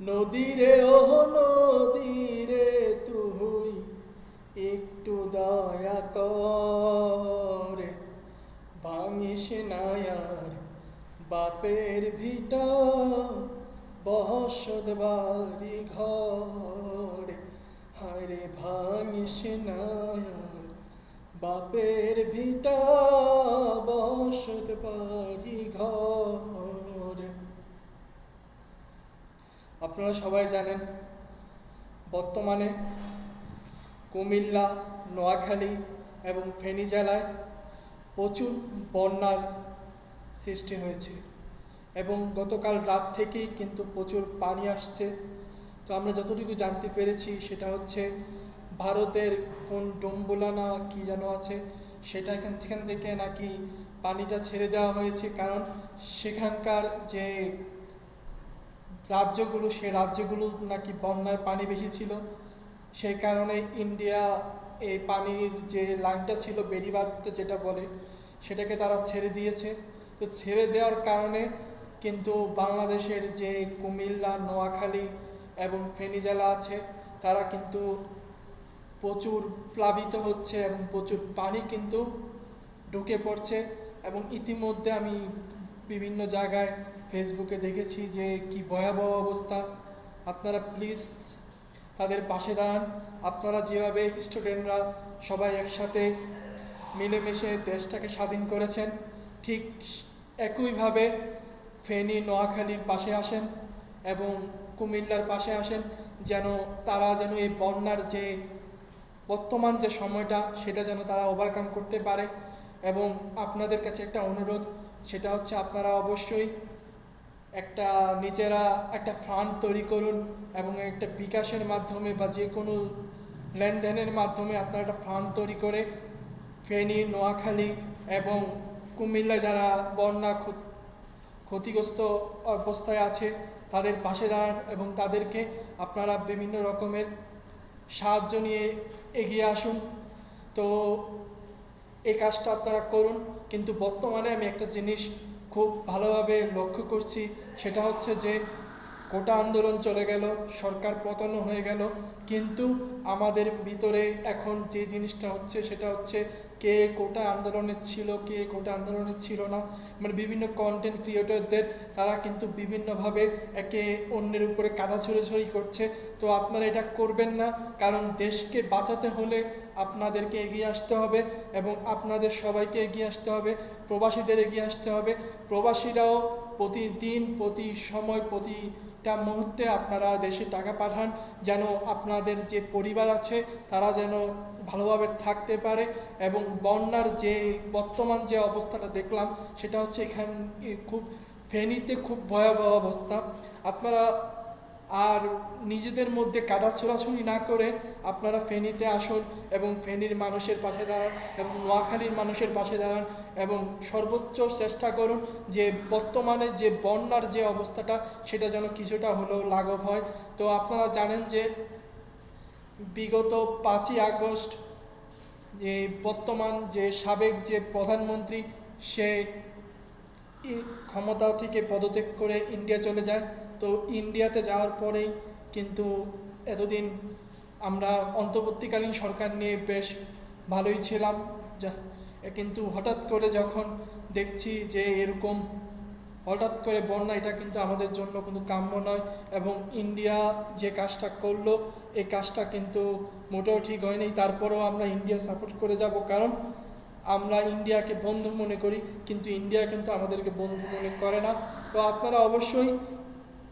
নদীরে ও নদীরে তুই একটু দয়া করে। ভাঙিস নায়ার বাপের ভিটা বসত বাড়ি ঘরে। হারে ভাঙিস নায়ার বাপের ভিটা আপনারা সবাই জানেন, বর্তমানে কুমিল্লা, নোয়াখালী এবং ফেনী জেলায় প্রচুর বন্যার সৃষ্টি হয়েছে এবং গতকাল রাত থেকেই কিন্তু প্রচুর পানি আসছে। তো আমরা যতটুকু জানতে পেরেছি সেটা হচ্ছে ভারতের কোন ডম্বুলা না কী যেন আছে সেটা এখান সেখান থেকে নাকি পানিটা ছেড়ে দেওয়া হয়েছে। কারণ সেখানকার যে রাজ্যগুলো সে রাজ্যগুলো নাকি বন্যার পানি বেশি ছিল। সেই কারণে ইন্ডিয়া এই পানির যে লাইনটা ছিল বেরিবাদ যেটা বলে, সেটাকে তারা ছেড়ে দিয়েছে। তো ছেড়ে দেওয়ার কারণে কিন্তু বাংলাদেশের যে কুমিল্লা, নোয়াখালী এবং ফেনী আছে, তারা কিন্তু প্রচুর প্লাবিত হচ্ছে এবং প্রচুর পানি কিন্তু ঢুকে পড়ছে। এবং ইতিমধ্যে আমি বিভিন্ন জায়গায় ফেসবুকে দেখেছি যে কি ভয়াবহ অবস্থা। আপনারা প্লিজ তাদের পাশে দাঁড়ান। আপনারা যেভাবে স্টুডেন্টরা সবাই একসাথে মিলেমিশে দেশটাকে স্বাধীন করেছেন, ঠিক একইভাবে ফেনী, নোয়াখালীর পাশে আসেন এবং কুমিল্লার পাশে আসেন যেন তারা যেন এই বন্যার যে বর্তমান যে সময়টা, সেটা যেন তারা ওভারকাম করতে পারে। এবং আপনাদের কাছে একটা অনুরোধ সেটা হচ্ছে আপনারা অবশ্যই একটা নিজেরা একটা ফান্ড তৈরি করুন এবং একটা বিকাশের মাধ্যমে বা যে কোনো লেনদেনের মাধ্যমে আপনারা একটা ফান্ড তৈরি করে ফেনী, নোয়াখালী এবং কুমিল্লা যারা বন্যা ক্ষ- ক্ষতিগ্রস্ত অবস্থায় আছে তাদের পাশে দাঁড়ান এবং তাদেরকে আপনারা বিভিন্ন রকমের সাহায্য নিয়ে এগিয়ে আসুন। তো এই কাজটা আপনারা করুন। কিন্তু বর্তমানে আমি একটা জিনিস খুব ভালোভাবে লক্ষ্য করছি, সেটা হচ্ছে যে কোটা আন্দোলন চলে গেল, সরকার পতন হয়ে গেল। কিন্তু আমাদের ভিতরে এখন যে জিনিসটা হচ্ছে, সেটা হচ্ছে কে কোটা আন্দোলনে ছিল, কে কোটা আন্দোলনে ছিল না। মানে বিভিন্ন কন্টেন্ট ক্রিয়েটরদের তারা কিন্তু বিভিন্নভাবে একে অন্যের উপরে কাদা ছড়াছড়ি করছে। তো আপনারা এটা করবেন না, কারণ দেশকে বাঁচাতে হলে আপনাদেরকে এগিয়ে আসতে হবে এবং আপনাদের সবাইকে এগিয়ে আসতে হবে, প্রবাসীদের এগিয়ে আসতে হবে। প্রবাসীরাও প্রতিদিন, প্রতি সময় প্রতিটা মুহূর্তে আপনারা দেশে টাকা পাঠান, যেন আপনাদের যে পরিবার আছে, তারা যেন ভালোভাবে থাকতে পারে এবং বন্যার যে বর্তমান যে অবস্থাটা দেখলাম, সেটা হচ্ছে এখান খুব ফেনীতে খুব ভয়াবহ অবস্থা। আপনারা আর নিজেদের মধ্যে কাদা ছোড়াছুড়ি না করে আপনারা ফেনীতে আসুন এবং ফেনীর মানুষের পাশে দাঁড়ান এবং নোয়াখালীর মানুষের পাশে দাঁড়ান এবং সর্বোচ্চ চেষ্টা করুন যে বর্তমানে যে বন্যার যে অবস্থাটা, সেটা যেন কিছুটা হলেও লাঘব হয়। তো আপনারা জানেন যে বিগত পাঁচই আগস্ট যে বর্তমান যে সাবেক যে প্রধানমন্ত্রী, সে ক্ষমতা থেকে পদত্যাগ করে ইন্ডিয়া চলে যায়। তো ইন্ডিয়াতে যাওয়ার পরেই কিন্তু এতদিন আমরা অন্তর্বর্তীকালীন সরকার নিয়ে বেশ ভালোই ছিলাম। যা কিন্তু হঠাৎ করে যখন দেখছি যে এরকম হঠাৎ করে বন্যা, এটা কিন্তু আমাদের জন্য কিন্তু কাম্য নয় এবং ইন্ডিয়া যে কাজটা করল, এই কাজটা কিন্তু মোটেও ঠিক হয়নি। তারপরেও আমরা ইন্ডিয়া সাপোর্ট করে যাব। কারণ আমরা ইন্ডিয়াকে বন্ধু মনে করি, কিন্তু ইন্ডিয়া কিন্তু আমাদেরকে বন্ধু মনে করে না। তো আপনারা অবশ্যই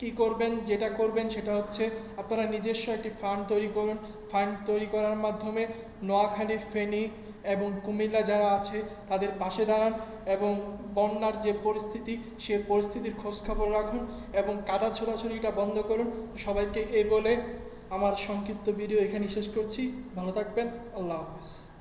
কি করবেন, যেটা করবেন সেটা হচ্ছে আপনারা নিজস্ব একটি ফান্ড তৈরি করুন। ফান্ড তৈরি করার মাধ্যমে নোয়াখালী, ফেনী এবং কুমিল্লা যারা আছে তাদের পাশে দাঁড়ান এবং বন্যার যে পরিস্থিতি, সে পরিস্থিতির খোঁজখবর রাখুন এবং কাদা ছোড়াছড়িটা বন্ধ করুন। সবাইকে এই বলে আমার সংক্ষিপ্ত ভিডিও এখানে শেষ করছি। ভালো থাকবেন। আল্লাহ হাফিজ।